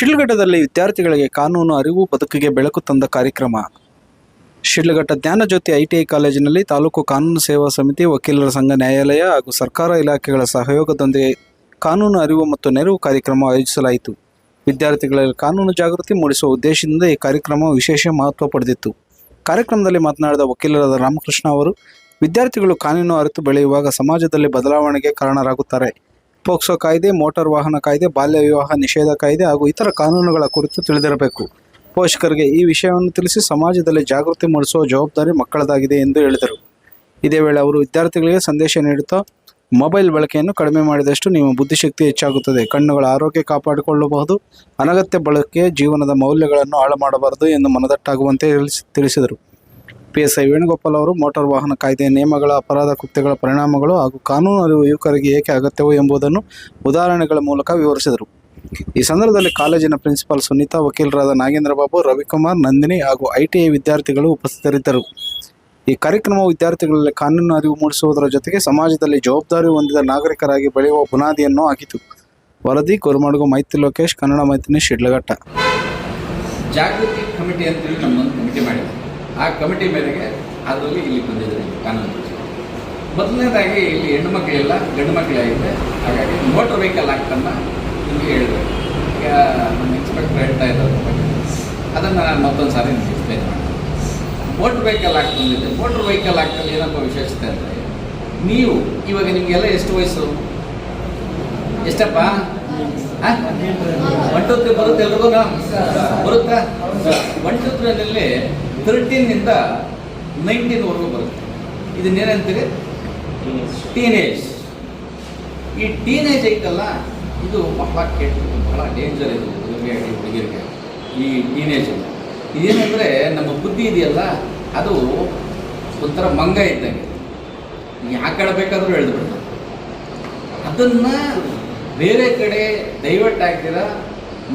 ಶಿಡ್ಲಘಟ್ಟದಲ್ಲಿ ವಿದ್ಯಾರ್ಥಿಗಳಿಗೆ ಕಾನೂನು ಅರಿವು ಬದುಕಿಗೆ ಬೆಳಕು ತಂದ ಕಾರ್ಯಕ್ರಮ. ಶಿಡ್ಲಘಟ್ಟ ಜ್ಞಾನಜ್ಯೋತಿ ಐಟಿಐ ಕಾಲೇಜಿನಲ್ಲಿ ತಾಲೂಕು ಕಾನೂನು ಸೇವಾ ಸಮಿತಿ ವಕೀಲರ ಸಂಘ ನ್ಯಾಯಾಲಯ ಹಾಗೂ ಸರ್ಕಾರ ಇಲಾಖೆಗಳ ಸಹಯೋಗದೊಂದಿಗೆ ಕಾನೂನು ಅರಿವು ಮತ್ತು ನೆರವು ಕಾರ್ಯಕ್ರಮ ಆಯೋಜಿಸಲಾಯಿತು. ವಿದ್ಯಾರ್ಥಿಗಳಲ್ಲಿ ಕಾನೂನು ಜಾಗೃತಿ ಮೂಡಿಸುವ ಉದ್ದೇಶದಿಂದ ಈ ಕಾರ್ಯಕ್ರಮ ವಿಶೇಷ ಮಹತ್ವ ಪಡೆದಿತ್ತು. ಕಾರ್ಯಕ್ರಮದಲ್ಲಿ ಮಾತನಾಡಿದ ವಕೀಲರಾದ ರಾಮಕೃಷ್ಣ ಅವರು, ವಿದ್ಯಾರ್ಥಿಗಳು ಕಾನೂನು ಅರಿತು ಬೆಳೆಯುವಾಗ ಸಮಾಜದಲ್ಲಿ ಬದಲಾವಣೆಗೆ ಕಾರಣರಾಗುತ್ತಾರೆ. ಪೋಕ್ಸೋ ಕಾಯ್ದೆ, ಮೋಟಾರ್ ವಾಹನ ಕಾಯ್ದೆ ಬಾಲ್ಯ ವಿವಾಹ ನಿಷೇಧ ಕಾಯ್ದೆ ಹಾಗೂ ಇತರ ಕಾನೂನುಗಳ ಕುರಿತು ತಿಳಿದಿರಬೇಕು. ಪೋಷಕರಿಗೆ ಈ ವಿಷಯವನ್ನು ತಿಳಿಸಿ ಸಮಾಜದಲ್ಲಿ ಜಾಗೃತಿ ಮೂಡಿಸುವ ಜವಾಬ್ದಾರಿ ಮಕ್ಕಳದಾಗಿದೆ ಎಂದು ಹೇಳಿದರು. ಇದೇ ವೇಳೆ ಅವರು ವಿದ್ಯಾರ್ಥಿಗಳಿಗೆ ಸಂದೇಶ ನೀಡುತ್ತಾ, ಮೊಬೈಲ್ ಬಳಕೆಯನ್ನು ಕಡಿಮೆ ಮಾಡಿದಷ್ಟು ನಿಮ್ಮ ಬುದ್ಧಿಶಕ್ತಿ ಹೆಚ್ಚಾಗುತ್ತದೆ. ಕಣ್ಣುಗಳ ಆರೋಗ್ಯ ಕಾಪಾಡಿಕೊಳ್ಳಬಹುದು. ಅನಗತ್ಯ ಬಳಕೆ ಜೀವನದ ಮೌಲ್ಯಗಳನ್ನು ಹಾಳು ಮಾಡಬಾರದು ಎಂದು ಮನದಟ್ಟಾಗುವಂತೆ ತಿಳಿಸಿ- ತಿಳಿಸಿದರು. ಪಿ ಎಸ್ ಐ ವೇಣುಗೋಪಾಲ್ ಅವರು ಮೋಟಾರ್ ವಾಹನ ಕಾಯ್ದೆಯ ನಿಯಮಗಳ ಅಪರಾಧ ಕೃತ್ಯಗಳ ಪರಿಣಾಮಗಳು ಹಾಗೂ ಕಾನೂನು ಅರಿವು ಯುವಕರಿಗೆ ಏಕೆ ಅಗತ್ಯವೋ ಎಂಬುದನ್ನು ಉದಾಹರಣೆಗಳ ಮೂಲಕ ವಿವರಿಸಿದರು. ಈ ಸಂದರ್ಭದಲ್ಲಿ ಕಾಲೇಜಿನ ಪ್ರಿನ್ಸಿಪಾಲ್ ಸುನೀತಾ ವಕೀಲರಾದ ನಾಗೇಂದ್ರ ಬಾಬು, ರವಿಕುಮಾರ್ ನಂದಿನಿ ಹಾಗೂ ಐಟಿಐ ವಿದ್ಯಾರ್ಥಿಗಳು ಉಪಸ್ಥಿತರಿದ್ದರು. ಈ ಕಾರ್ಯಕ್ರಮವು ವಿದ್ಯಾರ್ಥಿಗಳಲ್ಲಿ ಕಾನೂನು ಅರಿವು ಮೂಡಿಸುವುದರ ಜೊತೆಗೆ ಸಮಾಜದಲ್ಲಿ ಜವಾಬ್ದಾರಿ ಹೊಂದಿದ ನಾಗರಿಕರಾಗಿ ಬೆಳೆಯುವ ಬುನಾದಿಯನ್ನು ಹಾಕಿತು ವರದಿ, ಕುರುಮಡುಗು, ಮೈತ್ರಿ ಲೋಕೇಶ್, ಕನ್ನಡ ಮೈತ್ರಿ ಶಿಡ್ಲಘಟ್ಟ. ಜಾಗೃತಿ ಕಮಿಟಿ ಅಂತೇಳಿ ನಮ್ಮೊಂದು ಕಮಿಟಿ ಮಾಡಿದ್ವಿ ಆ ಕಮಿಟಿ ಮೇರೆಗೆ ಅದರಲ್ಲಿ ಇಲ್ಲಿ ಬಂದಿದ್ದಾರೆ ಕಾನೂನು. ಮೊದಲನೇದಾಗಿ ಇಲ್ಲಿ ಹೆಣ್ಣು ಮಕ್ಕಳಿಲ್ಲ, ಗಂಡು ಮಕ್ಕಳಾಗಿದೆ. ಹಾಗಾಗಿ ಮೋಟರ್ ವೆಹಿಕಲ್ ಆ್ಯಕ್ಟನ್ನು ನಿಮಗೆ ಹೇಳಿದ್ರು. ಈಗ ನಮ್ಮ ಇನ್ಸ್ಪೆಕ್ಟರ್ ಹೇಳ್ತಾ ಇದ್ದಾರೆ ಅದನ್ನು ನಾನು ಮತ್ತೊಂದು ಸಾರಿ ನಿಮಗೆ ಎಕ್ಸ್ಪ್ಲೈನ್ ಮಾಡ್ತೀನಿ. ಮೋಟ್ರ್ ವೆಹಿಕಲ್ ಆಕ್ಟ್ ಬಂದಿದೆ. ಮೋಟ್ರ್ ವೆಹಿಕಲ್ ಆ್ಯಕ್ಟಲ್ಲಿ ಏನಪ್ಪ ವಿಶೇಷತೆ ಅಂದರೆ, ನೀವು, ಇವಾಗ ನಿಮಗೆಲ್ಲ ಎಷ್ಟು ವಯಸ್ಸು? ಎಷ್ಟಪ್ಪ? ಒನ್ ಟು ತ್ರೀ ಬರುತ್ತೆ ಎಲ್ರಿಗೂ? ಬರುತ್ತಾ? ಒನ್ ತರ್ಟೀನಿಂದ ನೈನ್ಟೀನ್ವರೆಗೂ ಬರುತ್ತೆ. ಇದನ್ನೇನಂತೀರಿ ಟೀನೇಜ್ ಈ ಟೀನೇಜ್ ಐತಲ್ಲ, ಇದು ಬಹಳ ಕೆಟ್ಟ ಬಹಳ ಡೇಂಜರ್ ಇದು ಹುಡುಗಿಯಾಗಿ ಹುಡುಗಿಯರಿಗೆ ಈ ಟೀನೇಜ್ ಇದೇನೆಂದರೆ, ನಮ್ಮ ಬುದ್ಧಿ ಇದೆಯಲ್ಲ, ಅದು ಒಂಥರ ಮಂಗ ಇದ್ದಂಗೆ. ಯಾಕೆ ಕಡೆ ಬೇಕಾದರೂ ಅದನ್ನು ಬೇರೆ ಕಡೆ ಡೈವರ್ಟ್ ಆಗ್ತೀರ?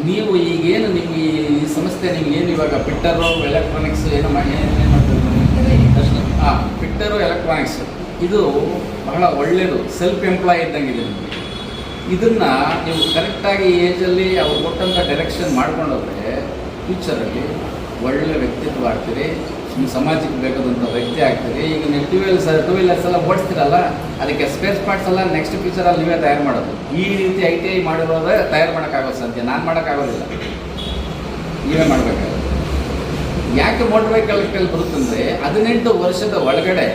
ನೀವು ಈಗೇನು ನಿಮ್ಮ ಈ ಸಂಸ್ಥೆ ಏನು ಇವಾಗ ಪಿಟ್ಟರು ಎಲೆಕ್ಟ್ರಾನಿಕ್ಸ್ ಏನು ಮಾಡಿ ಹಾಂ ಪಿಟ್ಟರು ಎಲೆಕ್ಟ್ರಾನಿಕ್ಸ್ ಇದು ಬಹಳ ಒಳ್ಳೆಯದು ಸೆಲ್ಫ್ ಎಂಪ್ಲಾಯ್ ಇದ್ದಂಗೆ ಇದೆ ನಿಮಗೆ. ಇದನ್ನು ನೀವು ಕರೆಕ್ಟಾಗಿ ಏಜಲ್ಲಿ ಅವ್ರು ಕೊಟ್ಟಂಥ ಡೈರೆಕ್ಷನ್ ಮಾಡ್ಕೊಂಡೋದ್ರೆ ಫ್ಯೂಚರಲ್ಲಿ ಒಳ್ಳೆ ವ್ಯಕ್ತಿತ್ವ ಆಗ್ತೀರಿ. ನಿಮ್ಮ ಸಮಾಜಕ್ಕೆ ಬೇಕಾದಂಥ ವ್ಯಕ್ತಿ ಆಗ್ತೀರಿ. ಈಗ ನೀವು ಟೂ ವೀಲರ್ಸ್ ಟೂ ವೀಲರ್ಸ್ ಎಲ್ಲ ಓಡಿಸ್ತೀರಲ್ಲ, ಅದಕ್ಕೆ ಸ್ಪೇಸ್ ಪಾರ್ಟ್ಸ್ ಎಲ್ಲ ನೆಕ್ಸ್ಟ್ ಫ್ಯೂಚರಲ್ಲಿ ನೀವೇ ತಯಾರು ಮಾಡೋದು. ಈ ರೀತಿ ಐ ಟಿ ಐ ಮಾಡಿರೋದ್ರೆ ತಯಾರು ಮಾಡೋಕ್ಕಾಗೋ ಸಾಧ್ಯ. ನಾನು ಮಾಡೋಕ್ಕಾಗೋದಿಲ್ಲ. ನೀವೇ ಮಾಡಬೇಕಾಗುತ್ತೆ. ಯಾಕೆ ಮೋಟರ್ ವೆಹಿಕಲ್ ಬರುತ್ತಂದರೆ, ಹದಿನೆಂಟು ವರ್ಷದ ಒಳಗಡೆ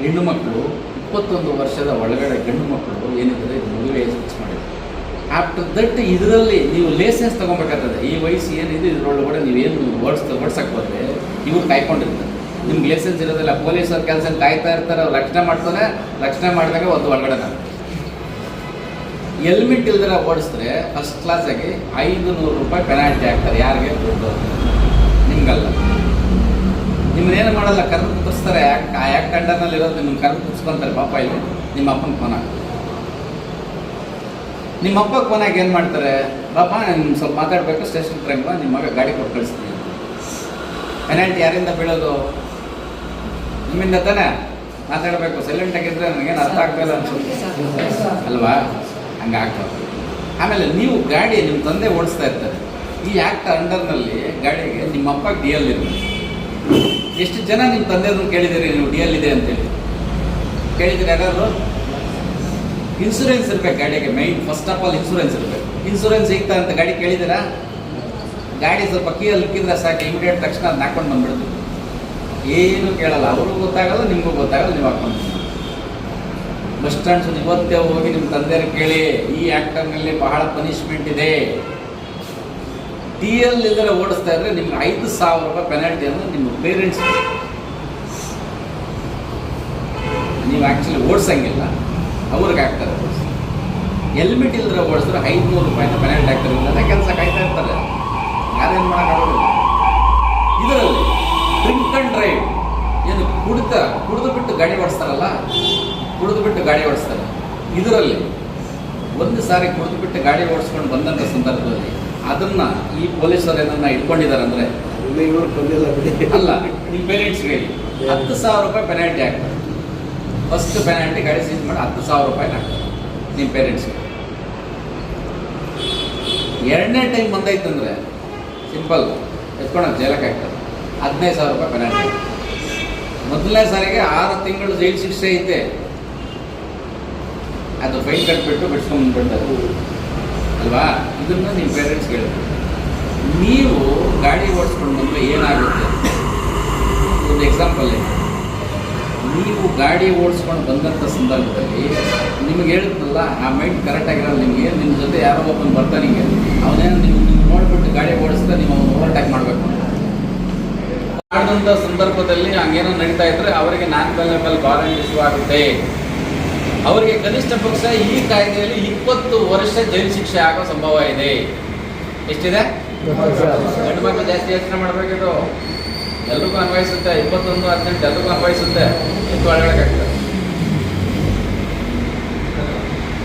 ಹೆಣ್ಣು ಮಕ್ಕಳು, ಇಪ್ಪತ್ತೊಂದು ವರ್ಷದ ಒಳಗಡೆ ಗಂಡು ಮಕ್ಕಳು ಏನಿದ್ರೆ ಮದುವೆ ಫಿಕ್ಸ್ ಮಾಡಿದ್ರು. ಆಫ್ಟರ್ ದಟ್ ಇದರಲ್ಲಿ ನೀವು ಲೈಸೆನ್ಸ್ ತೊಗೊಬೇಕಾಗ್ತದೆ. ಈ ವಯಸ್ಸು ಏನಿದೆ, ಇದರೊಳಗಡೆ ನೀವೇನು ಓಡಿಸ್ ಓಡಿಸೋಕ್ಕೆ ಬಂದರೆ ಇವ್ರು ಕಾಯ್ಕೊಂಡಿರ್ತಾರೆ. ನಿಮ್ಗೆ ಲೈಸೆನ್ಸ್ ಇರೋದಿಲ್ಲ ಪೊಲೀಸವ್ರ ಕೆಲಸ ಕಾಯ್ತಾ ಇರ್ತಾರೆ, ಅವ್ರು ರಕ್ಷಣೆ ಮಾಡ್ತಾರೆ ರಕ್ಷಣೆ ಮಾಡಿದಾಗ ಒಂದು ಒಳಗಡೆ ಹೆಲ್ಮೆಟ್ ಇಲ್ದಿರ ಓಡಿಸಿದ್ರೆ ಫಸ್ಟ್ ಕ್ಲಾಸಾಗಿ ಐದು ನೂರು ರೂಪಾಯಿ ಪೆನಾಲ್ಟಿ ಹಾಕ್ತಾರೆ, ಯಾರಿಗೆ ದುಡ್ಡು? ನಿಮ್ಗಲ್ಲ. ನಿಮ್ಮನ್ನೇನು ಮಾಡಲ್ಲ, ಕರೆದು ಕುತ್ತಿಸ್ತಾರೆ ಯಾಕೆ, ಆ ಯಾಕೆ ಕಂಡರ್ನಲ್ಲಿ ಇರೋದು ನಿಮ್ಮನ್ನು ಕರೆದು ಕುತ್ಸ್ಕೊಂತಾರೆ ಪಾಪ ಇಲ್ಲಿ ನಿಮ್ಮ ಅಪ್ಪನ ಫೋನ್ ನಿಮ್ಮ ಅಪ್ಪ ಫೋನಾಗಿ ಏನು ಮಾಡ್ತಾರೆ? ಪಾಪ ನಿಮ್ಗೆ ಸ್ವಲ್ಪ ಮಾತಾಡಬೇಕು, ಸ್ಟೇಷನ್ ಟ್ರೈನ್ ನಿಮ್ಮ ಮಗ ಗಾಡಿ ಕೊಟ್ಟು ಕಳಿಸ್ತೀನಿ. ಪೆನಾಲ್ಟಿ ಯಾರಿಂದ ಬೀಳೋದು? ನಿಮ್ಮಿಂದ ತಾನೇ? ಮಾತಾಡಬೇಕು. ಸೈಲೆಂಟ್ ಆಗಿದ್ರೆ ನನಗೇನು ಅರ್ಥ ಆಗ್ತಾಯಿಲ್ಲ ಅಲ್ವಾ? ಹಂಗೆ ಆಗ್ತದೆ ಆಮೇಲೆ ನೀವು ಗಾಡಿ ನಿಮ್ಮ ತಂದೆ ಓಡಿಸ್ತಾ ಇರ್ತಾರೆ. ಈ ಆ್ಯಕ್ಟ್ ಅಂಡರ್ನಲ್ಲಿ ಗಾಡಿಗೆ ನಿಮ್ಮ ಅಪ್ಪ ಡಿ ಎಲ್ ಇರಬೇಕು ಎಷ್ಟು ಜನ ನಿಮ್ಮ ತಂದೆಯವ್ರನ್ನ ಕೇಳಿದ್ದೀರಿ? ನೀವು ಡಿ ಎಲ್ ಇದೆ ಅಂತೇಳಿ. ಕೇಳಿದ್ದೀರಿ ಯಾರು ಇನ್ಸೂರೆನ್ಸ್ ಇರಬೇಕು ಗಾಡಿಗೆ. Main first of all insurance ಇರಬೇಕು. ಇನ್ಸೂರೆನ್ಸ್ ಸಿಗ್ತಾ ಅಂತ ಗಾಡಿ ಕೇಳಿದ್ದೀರಾ? ಗಾಡಿ ಸ್ವಲ್ಪ ಕೀಯಲ್ಲಿ ಇಕ್ಕಿದ್ರೆ ಸಾಕು ಇಮಿಡಿಯೇಟ್ ತಕ್ಷಣ ಅದನ್ನ ಹಾಕೊಂಡು ಬಂದ್ಬಿಡ್ತೀವಿ ಏನು ಕೇಳಲ್ಲ, ಅವ್ರಿಗೂ ಗೊತ್ತಾಗಲ್ಲ, ನಿಮಗೂ ಗೊತ್ತಾಗಲ್ಲ, ನೀವು ಹಾಕೊಂಡು ಬಸ್ ಸ್ಟ್ಯಾಂಡ್ಸ್ ಇವತ್ತೇ ಹೋಗಿ ನಿಮ್ಮ ತಂದೆಯವ್ರು ಕೇಳಿ, ಈ ಆ್ಯಕ್ಟರ್ನಲ್ಲಿ ಬಹಳ ಪನಿಷ್ಮೆಂಟ್ ಇದೆ. ಟಿ ಎಲ್ ಇದ್ರೆ ಓಡಿಸ್ತಾ ಇದ್ರೆ ನಿಮ್ಗೆ ಐದು ಸಾವಿರ ರೂಪಾಯಿ ಪೆನಾಲ್ಟಿ ಅಂದ್ರೆ ನಿಮ್ಮ ಪೇರೆಂಟ್ಸ್ ನೀವು ಆ್ಯಕ್ಚುಲಿ ಓಡಿಸಂಗಿಲ್ಲ, ಅವ್ರಿಗೆ ಹಾಕ್ತಾರೆ. ಹೆಲ್ಮೆಟ್ ಇಲ್ಲದ್ರೆ ಓಡಿಸಿದ್ರೆ ಐದುನೂರು ರೂಪಾಯಿ ಪೆನಾಲ್ಟಿ ಇಲ್ಲದ ಕೆಲಸ ಕಾಯ್ತಾ ಇರ್ತಾರೆ. ಯಾರೇನು ಮಾಡೋದು ಇದರಲ್ಲಿ ಡ್ರಿಂಕ್ ಅಂಡ್ ಡ್ರೈವ್ ಏನು ಕುಡಿತ ಕುಡಿದು ಬಿಟ್ಟು ಗಾಡಿ ಓಡಿಸ್ತಾರಲ್ಲ? ಕುಡಿದು ಬಿಟ್ಟು ಗಾಡಿ ಓಡಿಸ್ತಾರೆ. ಇದರಲ್ಲಿ ಒಂದು ಸಾರಿ ಕುಡಿದು ಬಿಟ್ಟು ಗಾಡಿ ಓಡಿಸ್ಕೊಂಡು ಬಂದಂಥ ಸಂದರ್ಭದಲ್ಲಿ ಅದನ್ನ ಈ ಪೊಲೀಸರು ಏನನ್ನ ಇಟ್ಕೊಂಡಿದ್ದಾರೆ ಅಂದರೆ ಅಲ್ಲ ನಿಮ್ಮ ಪೇರೆಂಟ್ಸ್ಗೆ ಹತ್ತು ಸಾವಿರ ರೂಪಾಯಿ ಪೆನಾಲ್ಟಿ ಹಾಕ್ತಾರೆ. ಫಸ್ಟ್ ಪೆನಾಲ್ಟಿ ಗಾಡಿ ಸೀಸ್ ಮಾಡಿ ಹತ್ತು ಸಾವಿರ ರೂಪಾಯಿ ಹಾಕ್ತಾರೆ ನಿಮ್ಮ ಪೇರೆಂಟ್ಸ್ಗೆ ಎರಡನೇ ಟೈಮ್ ಬಂದೈತಂದ್ರೆ ಸಿಂಪಲ್ ಎತ್ಕೊಂಡು ಜೈಲಕ್ಕೆ ಹಾಕ್ತಾರೆ. ಹದಿನೈದು ಸಾವಿರ ರೂಪಾಯಿ ಪೆನಾಲ್ಟಿ ಮೊದಲನೇ ಸಾರಿಗೆ ಆರು ತಿಂಗಳು ಜೈಲು ಶಿಕ್ಷೆ ಐತೆ. ಅದು ಫೈನ್ ಕಟ್ಬಿಟ್ಟು ಬಿಡ್ಸ್ಕೊಂಡು ಅಲ್ವಾ? ಇದನ್ನು ನಿಮ್ಮ ಪೇರೆಂಟ್ಸ್ ಹೇಳ್ಬೇಕು ನೀವು ಗಾಡಿ ಓಡಿಸ್ಕೊಂಡು ಬಂದರೆ ಏನಾಗುತ್ತೆ? ಒಂದು ಎಕ್ಸಾಂಪಲ್ ಇದೆ ನೀವು ಗಾಡಿ ಓಡಿಸ್ಕೊಂಡು ಬಂದಂಥ ಸಂದರ್ಭದಲ್ಲಿ ನಿಮಗೆ ಹೇಳಿದ್ನಲ್ಲ ಆ ಮೈಂಡ್ ಕರೆಕ್ಟ್ ಆಗಿರಲ್ಲ ನಿಮಗೆ ನಿಮ್ಮ ಜೊತೆ ಯಾರೋ ಒಬ್ಬನು ಬರ್ತಾನೆ ನಿಮಗೆ. ಅವನೇನು ನೀವು ನೀವು ನೋಡ್ಬಿಟ್ಟು ಗಾಡಿ ಓಡಿಸ್ತಾ ನೀವು ಅವನು ಓವರ್ಟೇಕ್ ಮಾಡಬೇಕು. ಮಾಡಿದಂಥ ಸಂದರ್ಭದಲ್ಲಿ ಹಂಗೇನೋ ನಡೀತಾ ಇದ್ರೆ ಅವರಿಗೆ ನಾನ್ ಕಲ್ಲೆಬಲ್ ವಾರಂಟ್ ಇಶ್ಯೂ ಆಗುತ್ತೆ ಅವರಿಗೆ ಕನಿಷ್ಠ ಪಕ್ಷ ಈ ಕಾಯ್ದೆಯಲ್ಲಿ ಇಪ್ಪತ್ತು ವರ್ಷ ಜೈಲು ಶಿಕ್ಷೆ ಆಗೋ ಸಂಭವ ಇದೆ. ಎಷ್ಟಿದೆ? ಗಂಡು ಮಕ್ಕಳು ಜಾಸ್ತಿ ಯೋಚನೆ ಮಾಡಬೇಕಿದು. ಎಲ್ರಿಗೂ ಅನ್ವಯಿಸುತ್ತೆ, ಇಪ್ಪತ್ತೊಂದು ಹದಿನೆಂಟು ಎಲ್ರಿಗೂ ಅನ್ವಯಿಸುತ್ತೆ ಅಂತ ಒಳಗಡೆ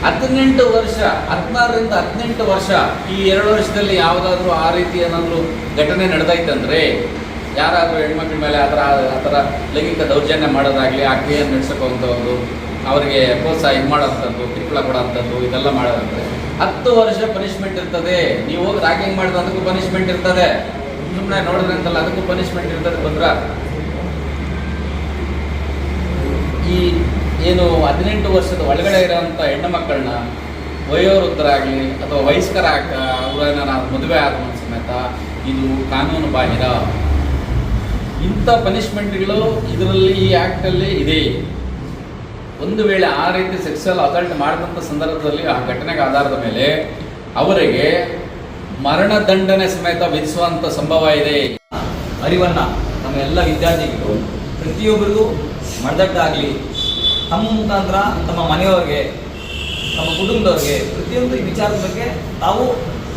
ಹದಿನೆಂಟು ವರ್ಷ, ಹದಿನಾರರಿಂದ ಹದಿನೆಂಟು ವರ್ಷ, ಈ ಎರಡು ವರ್ಷದಲ್ಲಿ ಯಾವುದಾದ್ರೂ ಆ ರೀತಿ ಏನಾದರೂ ಘಟನೆ ನಡೆದೈತಂದ್ರೆ, ಯಾರಾದರೂ ಹೆಣ್ಮಕ್ಳ ಮೇಲೆ ಆ ಥರ ಆ ಥರ ಲೈಂಗಿಕ ದೌರ್ಜನ್ಯ ಮಾಡೋದಾಗಲಿ, ಆ ಕ್ರಿಯೆ ನಡೆಸೋವಂಥದ್ದು ಅವರಿಗೆ ಪ್ರೋತ್ಸಾಹ ಇದು ಮಾಡೋಂಥದ್ದು ಕಿರುಕುಳ ಕೊಡೋಂಥದ್ದು ಇದೆಲ್ಲ ಮಾಡೋದಂದ್ರೆ, ಹತ್ತು ವರ್ಷ ಪನಿಷ್ಮೆಂಟ್ ಇರ್ತದೆ. ನೀವು ಹೋಗಿ ರ್ಯಾಗಿಂಗ್ ಮಾಡಿದ ಅದಕ್ಕೂ ಪನಿಷ್ಮೆಂಟ್ ಇರ್ತದೆ. ಸುಮ್ಮನೆ ನೋಡಿದ್ರೆ ಅಂತಲ್ಲ ಅದಕ್ಕೂ ಪನಿಷ್ಮೆಂಟ್ ಇರ್ತದೆ ಬಂದ್ರ ಈ ಏನು ಹದಿನೆಂಟು ವರ್ಷದ ಒಳಗಡೆ ಇರೋಂಥ ಹೆಣ್ಣು ಮಕ್ಕಳನ್ನ ವಯೋವೃದ್ಧರಾಗಲಿ ಅಥವಾ ವಯಸ್ಕರ ಅವರನ್ನ ಮದುವೆ ಆದ ಸಮೇತ ಇದು ಕಾನೂನು ಬಾಹಿರ. ಇಂಥ ಪನಿಷ್ಮೆಂಟ್ಗಳು ಇದರಲ್ಲಿ ಈ ಆ್ಯಕ್ಟಲ್ಲಿ ಇದೆ. ಒಂದು ವೇಳೆ ಆ ರೀತಿ ಸೆಕ್ಸುವಲ್ ಅಸಲ್ಟ್ ಮಾಡಿದಂಥ ಸಂದರ್ಭದಲ್ಲಿ ಆ ಘಟನೆಗೆ ಆಧಾರದ ಮೇಲೆ ಅವರಿಗೆ ಮರಣದಂಡನೆ ಸಮೇತ ವಿಧಿಸುವಂಥ ಸಂಭವ ಇದೆ. ಅರಿವನ್ನ ನಮ್ಮ ಎಲ್ಲ ವಿದ್ಯಾರ್ಥಿಗಳು, ಪ್ರತಿಯೊಬ್ಬರಿಗೂ ಮಡದಟ್ಟಾಗಲಿ ತಮ್ಮ ಮುಖಾಂತರ ತಮ್ಮ ಮನೆಯವ್ರಿಗೆ, ತಮ್ಮ ಕುಟುಂಬದವ್ರಿಗೆ ಪ್ರತಿಯೊಂದು ವಿಚಾರದ ಬಗ್ಗೆ ತಾವು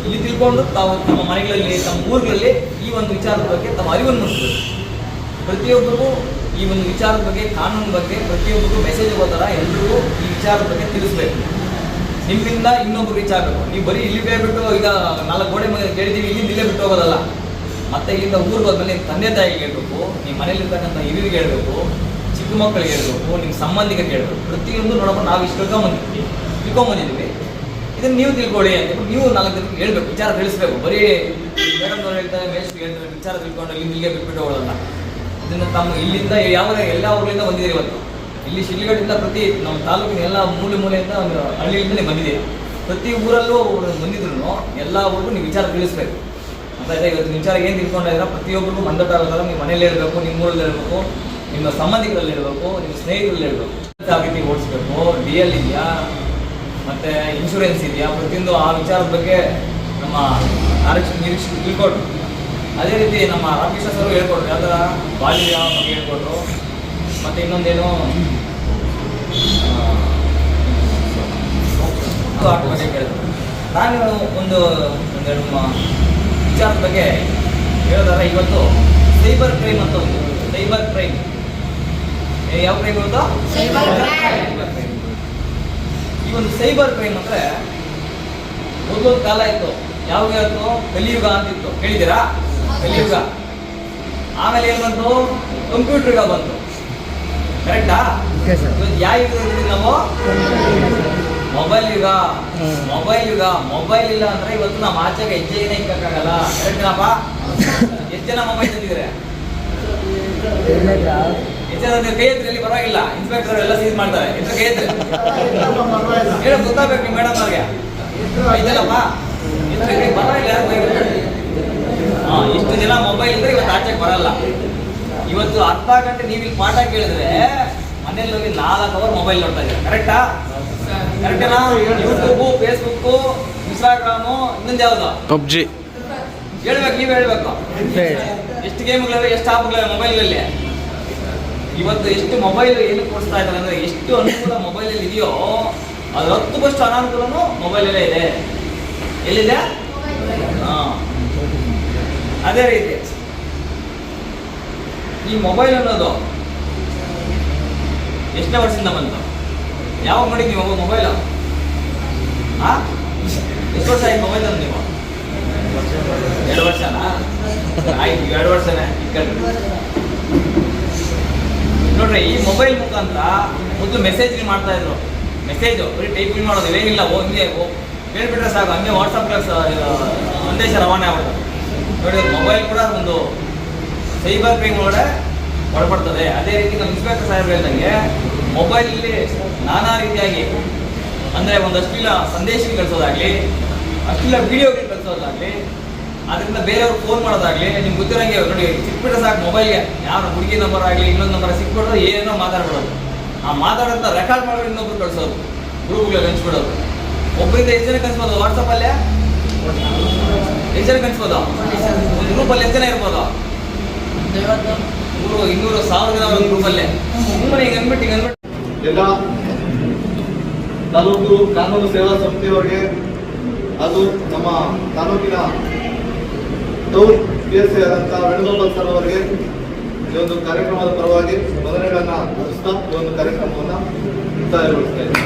ಇಲ್ಲಿ ತಿಳ್ಕೊಂಡು ತಾವು ತಮ್ಮ ಮನೆಗಳಲ್ಲಿ, ತಮ್ಮ ಊರುಗಳಲ್ಲಿ ಈ ಒಂದು ವಿಚಾರದ ಬಗ್ಗೆ ತಮ್ಮ ಅರಿವನ್ನು ಮೂಡಿಸಬೇಕು. ಪ್ರತಿಯೊಬ್ಬರಿಗೂ ಈ ಒಂದು ವಿಚಾರದ ಬಗ್ಗೆ ಕಾನೂನು ಬಗ್ಗೆ, ಪ್ರತಿಯೊಬ್ಬರಿಗೂ ಮೆಸೇಜ್ ಹೋದರ ಎಲ್ಲರಿಗೂ ಈ ವಿಚಾರದ ಬಗ್ಗೆ ತಿಳಿಸ್ಬೇಕು. ನಿಮ್ಮಿಂದ ಇನ್ನೊಬ್ರು ರೀಚ್ ಆಗಬೇಕು. ನೀವು ಬರೀ ಇಲ್ಲಿ ಬಿಟ್ಟು ಈಗ ನಾಲ್ಕು ಗೋಡೆ ಮನೆ ಕೇಳಿದೀವಿ ಇಲ್ಲಿಂದ ಇಲ್ಲೇ ಬಿಟ್ಟು ಹೋಗೋದಲ್ಲ. ಮತ್ತೆ ಇಲ್ಲಿಂದ ಊರಿಗೆ ಹೋದ್ಮೇಲೆ ನಿಮ್ಮ ತಂದೆ ತಾಯಿಗೆ ಹೇಳ್ಬೇಕು ನಿಮ್ಮ ಮನೇಲಿರ್ತಕ್ಕಂಥ ಹಿರಿಯರಿಗೆ ಹೇಳಬೇಕು, ಚಿಕ್ಕ ಮಕ್ಕಳಿಗೆ ಹೇಳಬೇಕು ನಿಮ್ಮ ಸಂಬಂಧಿಕರಿಗೆ ಹೇಳ್ಬೇಕು. ಪ್ರತಿಯೊಂದು ನೋಡಪ್ಪ ನಾವು ಇಷ್ಟು ತಿಳ್ಕೊಂಬಂದಿದ್ವಿ ಇದನ್ನು ನೀವು ತಿಳ್ಕೊಳ್ಳಿ ಅಂತ ನೀವು ನಾಲ್ಕು ಜನಕ್ಕೆ ಹೇಳ್ಬೇಕು. ವಿಚಾರ ತಿಳಿಸ್ಬೇಕು. ಬರೀ ಮೇಡಮ್ ಹೇಳ್ತಾರೆ, ಮೇಷ್ಟ್ರು ಹೇಳ್ತಾರೆ, ವಿಚಾರ ತಿಳ್ಕೊಂಡು ಇಲ್ಲಿ ಇಲ್ಲಿಗೆ ಬಿಟ್ಬಿಟ್ಟು ಹೋಗೋದಲ್ಲ. ಇದನ್ನು ತಮ್ಮ ಇಲ್ಲಿಂದ ಯಾವ ಎಲ್ಲ ಊರಿಂದ ಬಂದಿದ್ದೀರಿ ಇವತ್ತು? ಇಲ್ಲಿ ಶಿಲ್ಗಡಿಂದ ಪ್ರತಿ ನಮ್ಮ ತಾಲೂಕಿನ ಎಲ್ಲ ಮೂಲೆ ಮೂಲೆಯಿಂದ ಒಂದು ಹಳ್ಳಿಯಿಂದಲೇ ಬಂದಿದೆ. ಪ್ರತಿ ಊರಲ್ಲೂ ಬಂದಿದ್ರು ಎಲ್ಲ ಊರಿಗೂ ನೀವು ವಿಚಾರ ತಿಳಿಸ್ಬೇಕು. ಅಂತ ಇವತ್ತು ವಿಚಾರ ಏನು ತಿಳ್ಕೊಂಡಿದ್ದೀರಾ? ಪ್ರತಿಯೊಬ್ಬರಿಗೂ ಮಂದಟಾಗಲ್ಲ ನೀವು ಮನೇಲಿ ಇರಬೇಕು, ನಿಮ್ಮ ಊರಲ್ಲಿ ಇರಬೇಕು, ನಿಮ್ಮ ಸಂಬಂಧಿಕರಲ್ಲಿ ಇರಬೇಕು, ನಿಮ್ಮ ಸ್ನೇಹಿತರಲ್ಲಿ ಇರಬೇಕು. ಜಾಗೃತಿ ಓಡಿಸ್ಬೇಕು? ಡಿ ಎಲ್ ಇದೆಯಾ? ಮತ್ತು ಇನ್ಶೂರೆನ್ಸ್ ಇದೆಯಾ? ಪ್ರತಿಯೊಂದು ಆ ವಿಚಾರದ ಬಗ್ಗೆ ನಮ್ಮ ಆರಕ್ಷ ನಿರೀಕ್ಷೆ ತಿಳ್ಕೊಟ್ರು ಅದೇ ರೀತಿ ನಮ್ಮ ಆಫೀಸರ್ಸರು ಸರ್ ಹೇಳ್ಕೊಟ್ರು. ಯಾವ ಥರ ಬಾಲ್ಯ ಬಗ್ಗೆ ಹೇಳ್ಕೊಟ್ರು. ಮತ್ತು ಇನ್ನೊಂದೇನು? ಆ, ಆಟ ಬಗ್ಗೆ ಕೇಳಿದ್ರು ನಾನು ಒಂದು ಒಂದೆರಡು ವಿಚಾರದ ಬಗ್ಗೆ ಹೇಳೋದಾದ್ರೆ ಇವತ್ತು ಸೈಬರ್ ಕ್ರೈಮ್ ಅಂತ ಒಂದು ಸೈಬರ್ ಕ್ರೈಮ್ ಯಾವ ಕ್ರೈಮ್ ಅಂತ ಸೈಬರ್ crime. ಈ ಒಂದು ಸೈಬರ್ ಕ್ರೈಮ್ ಅಂದ್ರೆ ಮೊದಲೊಂದು ಕಾಲ ಇತ್ತು ಯಾವಾಗ ಇತ್ತು ಕಲಿಯುಗ ಅಂತಿತ್ತು ಕೇಳಿದ್ದೀರಾ ಕಲಿಯುಗ ಆಮೇಲೆ ಏನ್ ಬಂತು. ಕಂಪ್ಯೂಟರ್ ಯುಗ ಬಂತು ಕರೆಕ್ಟಾ ಇವತ್ತು ಯಾವ ನಾವು ಮೊಬೈಲ್ ಯುಗ. ಮೊಬೈಲ್ ಯುಗ. ಮೊಬೈಲ್ ಇಲ್ಲ ಅಂದ್ರೆ ಇವತ್ತು ನಮ್ಮ ಆಚೆಗೆ ಹೆಜ್ಜೆ ಇಕ್ಕಾಗಲ್ಲ ಕರೆಕ್ಟ್ನಪ್ಪ ಎಷ್ಟು ಜನ ಮೊಬೈಲ್ ತಂದಿದ್ರೆ ಎಷ್ಟು ಜನ? ಕೈ ಎತ್ತರಲ್ಲಿ ಪರವಾಗಿಲ್ಲ. ಇನ್ಸ್ಪೆಕ್ಟರ್ ಎಲ್ಲ ಸೀಸ್ ಮಾಡ್ತಾರೆ. ಎಷ್ಟು ಕೈ ಎತ್ತರೆ. ಹೇಳಕ್ ಗೊತ್ತಾಗ್ಬೇಕು ನಿಮ್ಮ ಮೇಡಮ್ ಅವ್ರಿಗೆ. ಐದಲ್ಲಪ್ಪ ಎತ್ತರ ಕೈ ಪರವಾಗಿಲ್ಲ? ಹಾ ಇಷ್ಟು ಜನ ಮೊಬೈಲ್ ಇದ್ರೆ ಇವತ್ತು ಆಚೆಗೆ ಬರಲ್ಲ. ಇವತ್ತು ಅರ್ಧ ಗಂಟೆ ನೀವು ಇಲ್ಲಿ ಪಾಠ ಕೇಳಿದ್ರೆ ಮನೇಲಿ ಹೋಗಿ ನಾಲ್ಕು ಅವರ್ ಮೊಬೈಲ್ ನೋಡ್ತಾ ಇದ್ದಾರೆ. ಕರೆಕ್ಟಾ ಯೂಟ್ಯೂಬು ಫೇಸ್ಬುಕ್ಕು ಇನ್ಸ್ಟಾಗ್ರಾಮು ಇನ್ನೊಂದು ಯಾವ್ದು. ಪಬ್ಜಿ. ಹೇಳ್ಬೇಕು ನೀವು ಹೇಳ್ಬೇಕು. ಎಷ್ಟು ಗೇಮ್ಗಳಿವೆ ಎಷ್ಟು ಆಪ್ಗಳಿವೆ ಮೊಬೈಲಲ್ಲಿ ಇವತ್ತು ಎಷ್ಟು ಮೊಬೈಲ್ ಏನು ಕೊಡಿಸ್ತಾ ಇದ್ದಾರೆ ಅಂದ್ರೆ ಎಷ್ಟು ಅನುಕೂಲ ಮೊಬೈಲಲ್ಲಿ ಇದೆಯೋ ಅದ್ರ ಹತ್ತು ಪಷ್ಟು ಅನಾನುಕೂಲನೂ ಮೊಬೈಲಲ್ಲೇ ಇದೆ. ಎಲ್ಲಿದೆ? ಆ ಅದೇ ರೀತಿ. ಈ ಮೊಬೈಲ್ ಅನ್ನೋದು ಎಷ್ಟನೇ ವರ್ಷದಿಂದ ಬಂತು? ಯಾವಾಗ ಮಾಡಿದ್ವಿ ನೀವು ಮೊಬೈಲ್ ಆ? ಎಷ್ಟು ವರ್ಷ ಆಯ್ತು ಮೊಬೈಲ್ ಅಂದ್ರೆ ನೀವು? ಎರಡು ವರ್ಷನಾ? ಆಯ್ತು ಎರಡು ವರ್ಷನೇ ನೋಡ್ರಿ, ಈ ಮೊಬೈಲ್ ಮುಖಾಂತರ ಮೊದಲು ಮೆಸೇಜ್ ಮಾಡ್ತಾ ಇದ್ರು. ಮೆಸೇಜ್ ಬರೀ ಟೈಪಿಂಗ್ ಮಾಡೋದು, ಏನಿಲ್ಲ ಹೋಗಿ ಹೇಳ್ಬಿಟ್ರೆ ಸಾಕು, ಹಂಗೆ ವಾಟ್ಸಪ್ ಸಂದೇಶ ರವಾನೆ ಆಗುತ್ತೆ ನೋಡಿ ಮೊಬೈಲ್ ಕೂಡ ಒಂದು ಸೈಬರ್ ಕ್ರೈಮ್ ಒಳಗಡೆ ಒಳಪಡ್ತದೆ ಅದೇ ರೀತಿ ನಮ್ಮ ಇನ್ಸ್ಪೆಕ್ಟರ್ ಸಾಹೇಬ್ ಹೇಳ್ದಂಗೆ ಮೊಬೈಲಲ್ಲಿ ನಾನಾ ರೀತಿಯಾಗಿ ಅಂದರೆ ಒಂದು ಅಶ್ಲೀಲ ಸಂದೇಶ ಕಳಿಸೋದಾಗ್ಲಿ ಅಶ್ಲೀಲ ವಿಡಿಯೋಗಳು ಕಳಿಸೋದಾಗಲಿ ಅದರಿಂದ ಬೇರೆಯವ್ರಿಗೆ ಫೋನ್ ಮಾಡೋದಾಗ್ಲಿ ನಿಮ್ಗೆ ಗೊತ್ತಿರೋಂಗೆ ನೋಡಿ ಸಿಕ್ಬಿಟ್ರೆ ಸಾಕು ಮೊಬೈಲ್ಗೆ ಯಾರು ಹುಡುಗಿ ನಂಬರ್ ಆಗಲಿ ಇನ್ನೊಂದು ನಂಬರ್ ಸಿಕ್ಬಿಟ್ರೆ ಏನೇನೋ ಮಾತಾಡ್ಬಿಡೋದು. ಆ ಮಾತಾಡೋಂಥ ರೆಕಾರ್ಡ್ ಮಾಡೋರು ಇನ್ನೊಬ್ರು ಕಳಿಸೋದು ಗ್ರೂಪ್ಗಳಿಗೆ ಹಂಚ್ಬಿಡೋದು ಒಬ್ಬರಿಂದ ಎಷ್ಟು ಜನ ಕಳಿಸ್ಬೋದು? ವಾಟ್ಸಪ್ಪಲ್ಲೇ ಎಷ್ಟು ಜನ ಕಳಿಸ್ಬೋದು? ಒಂದು ಗ್ರೂಪಲ್ಲಿ ಎಷ್ಟು ಜನ ಇರ್ಬೋದು? ನೂರು ಇನ್ನೂರು ಸಾವಿರ ಜನ ಒಂದು ಗ್ರೂಪಲ್ಲೇ ಸುಮ್ಮನೆ ಈಗ ಅಂದ್ಬಿಟ್ಟು ಈಗ ಅಂದ್ಬಿಟ್ಟು. ಎಲ್ಲ ತಾಲೂಕು ಕಾನೂನು ಸೇವಾ ಸಂಸ್ಥೆಯವರಿಗೆ ಅದು ನಮ್ಮ ತಾಲೂಕಿನ ಟೌನ್ ಪಿ ಎಸ್ ಸಿ ಆದಂಥ ವೇಣುಗೋಪಾಲ್ ಸರ್ ಅವರಿಗೆ ಈ ಒಂದು ಕಾರ್ಯಕ್ರಮದ ಪರವಾಗಿ ಅರ್ಪಿಸ್ತಾ ಈ ಒಂದು ಕಾರ್ಯಕ್ರಮವನ್ನು ಮುಕ್ತಾಯಗೊಳಿಸ್ತಾ